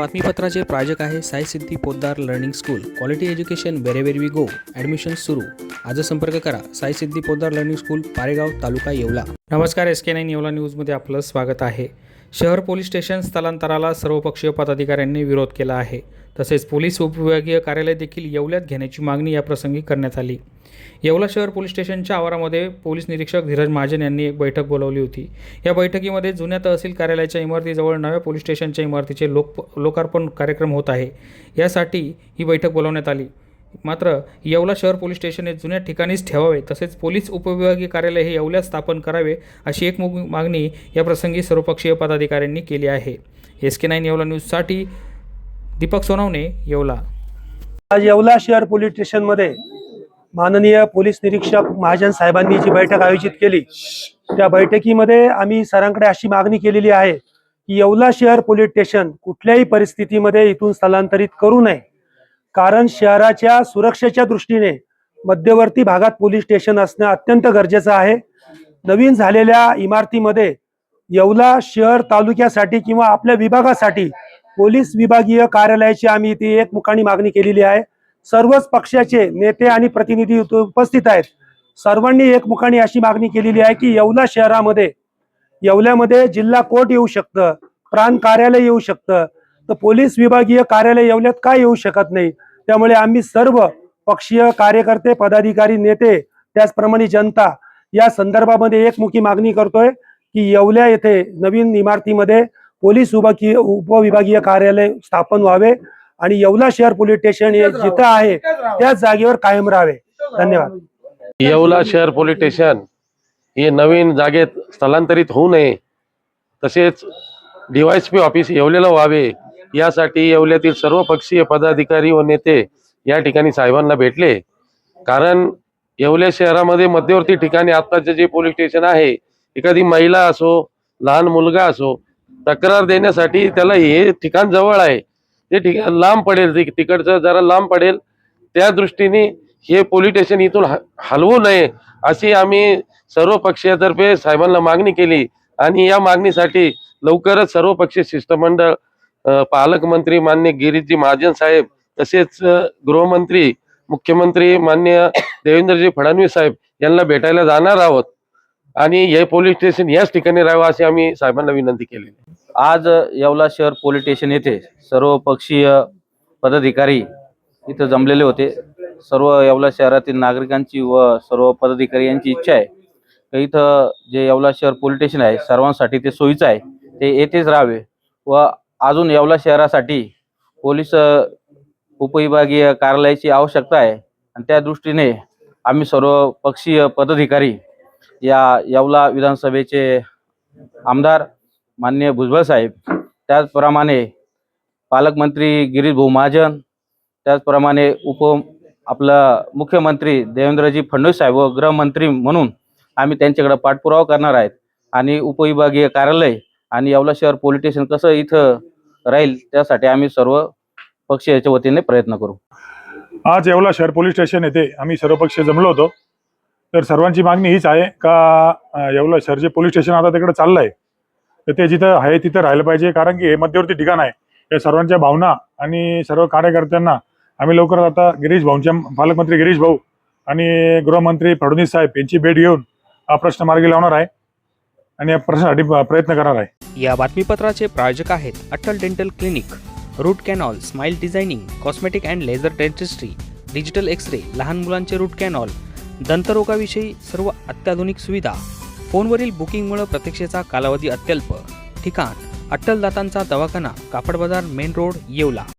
बातमीपत्राचे प्रायोजक आहे Sai Siddhi Poddar learning school. Quality education wherever we go admission सुरू. आज संपर्क करा. Sai Siddhi Poddar learning school Paregaon taluka Yeola. नमस्कार एस के नाईन येवला न्यूजमध्ये आपलं स्वागत आहे. शहर पोलीस स्टेशन स्थलांतराला सर्वपक्षीय पदाधिकाऱ्यांनी विरोध केला आहे. तसेच पोलीस उपविभागीय कार्यालय देखील येवल्यात घेण्याची मागणी याप्रसंगी करण्यात आली. येवला शहर पोलीस स्टेशनच्या आवारामध्ये पोलीस निरीक्षक धीरज महाजन यांनी एक बैठक बोलावली होती. या बैठकीमध्ये जुन्या तहसील कार्यालयाच्या इमारतीजवळ नव्या पोलीस स्टेशनच्या इमारतीचे लोक लोकार्पण कार्यक्रम होत आहे. यासाठी ही बैठक बोलावण्यात आली. मात्र येवला शहर पोलीस स्टेशन हे जुन्या ठिकाणीच ठेवावे तसेच पोलीस उपविभागीय कार्यालय हे येवल्यात स्थापन करावे अशी एक मागणी या प्रसंगी सर्वपक्षीय पदाधिकाऱ्यांनी केली आहे. एस के नाईन येवला न्यूजसाठी दीपक सोनवणे येवला. आज येवला शहर पोलीस स्टेशनमध्ये माननीय पोलीस निरीक्षक महाजन साहेबांनी जी बैठक आयोजित केली त्या बैठकीमध्ये आम्ही सरांकडे अशी मागणी केलेली आहे की येवला शहर पोलीस स्टेशन कुठल्याही परिस्थितीमध्ये इथून स्थलांतरित करू नये. कारण शहराच्या सुरक्षेच्या दृष्टीने मध्यवर्ती भागात पोलीस स्टेशन असणं अत्यंत गरजेचं आहे. नवीन झालेल्या इमारतीमध्ये येवला शहर तालुक्यासाठी किंवा आपल्या विभागासाठी पोलीस विभागीय कार्यालयाची आम्ही ती एक मुखाणी मागणी केलेली आहे. सर्वच पक्षाचे नेते आणि प्रतिनिधी उपस्थित आहेत. सर्वांनी एक अशी मागणी केलेली आहे की येवला शहरामध्ये येवल्यामध्ये जिल्हा कोर्ट येऊ शकतं प्राण कार्यालय येऊ शकतं. तर पोलीस विभागीय कार्यालय येवल्यात काय येऊ शकत नाही? त्यामुळे आम्ही सर्व पक्षीय कार्यकर्ते पदाधिकारी नेते त्याचप्रमाणे जनता या संदर्भामध्ये एकमुखी मागणी करतोय की येवल्या येथे नवीन इमारतीमध्ये पोलीस विभागीय उपविभागीय कार्यालय स्थापन व्हावे आणि येवला शहर पोलीस स्टेशन हे जिथं आहे त्याच जागेवर कायम राहावे. धन्यवाद. येवला शहर पोलीस स्टेशन हे नवीन जागेत स्थलांतरित होऊ नये तसेच डीवायसपी ऑफिस येवलेलं व्हावे यासाठी येवल्यातील सर्व पक्षीय पदाधिकारी व नेते या ठिकाणी साहेबांना भेटले. कारण येवल्या शहरामध्ये मध्यवर्ती ठिकाणी आत्ताचे जे पोलीस स्टेशन आहे एखादी महिला असो लहान मुलगा असो तक्रार देण्यासाठी त्याला हे ठिकाण जवळ आहे. ते ठिकाण लांब पडेल तिकडचं जरा लांब पडेल त्या दृष्टीने हे पोलीस स्टेशन इथून ह- हलवू नये अशी आम्ही सर्व पक्षीयातर्फे साहेबांना मागणी केली आणि या मागणीसाठी लवकरच सर्व पक्षीय शिष्टमंडळ पालकमंत्री मान्य गिरीजी महाजन साहेब तसेच गृहमंत्री मुख्यमंत्री मान्य देवेंद्रजी फडणवीस साहेब यांना भेटायला जाणार आहोत. आणि हे पोलीस स्टेशन याच ठिकाणी राहावं अशी आम्ही साहेबांना विनंती केली आज येवला शहर पोलीस स्टेशन येथे सर्व पक्षीय पदाधिकारी इथं जमलेले होते. सर्व येवला शहरातील नागरिकांची व सर्व पदाधिकारी यांची इच्छा आहे की इथं जे येवला शहर पोलीस स्टेशन आहे सर्वांसाठी ते सोयीचं आहे ते येथेच राहावे. व अजून येवला शहरासाठी पोलीस उपविभागीय कार्यालयाची आवश्यकता आहे. आणि त्या दृष्टीने आम्ही सर्व पक्षीय पदाधिकारी या येवला विधानसभेचे आमदार माननीय भुजबळ साहेब त्याचप्रमाणे पालकमंत्री गिरीश भाऊ महाजन त्याचप्रमाणे उप आपलं मुख्यमंत्री देवेंद्रजी फडणवीस साहेब व गृहमंत्री म्हणून आम्ही त्यांच्याकडे पाठपुरावा करणार आहेत. आणि उपविभागीय कार्यालय आणि येवला शहर पोलीस स्टेशन कसं इथं राहील त्यासाठी आम्ही सर्व पक्षाच्या वतीने प्रयत्न करू. आज येवला शहर पोलीस स्टेशन येथे आम्ही सर्वपक्षीय जमलो होतो. तर सर्वांची मागणी हीच आहे का एवढं येवला जे पोलीस स्टेशन आता तिकडे चाललंय. तर ते जिथं आहे तिथं राहिलं पाहिजे कारण की हे मध्यवर्ती ठिकाण आहे. या सर्वांच्या भावना आणि सर्व कार्यकर्त्यांना आम्ही लवकरच आता गिरीश भाऊंच्या पालकमंत्री गिरीश भाऊ आणि गृहमंत्री फडणवीस साहेब यांची भेट घेऊन हा प्रश्न मार्गी लावणार आहे आणि या प्रश्नासाठी प्रयत्न करणार आहे. या बातमीपत्राचे प्रायोजक आहेत Atal dental clinic root canal smile designing cosmetic and laser dentistry digital X ray लहान मुलांचे रूट कॅनॉल दंतरोगाविषयी सर्व अत्याधुनिक सुविधा फोनवरील बुकिंगमुळे प्रतीक्षेचा कालावधी अत्यल्प. ठिकाण अट्टलदातांचा दवाखाना कापड बाजार मेन रोड येवला.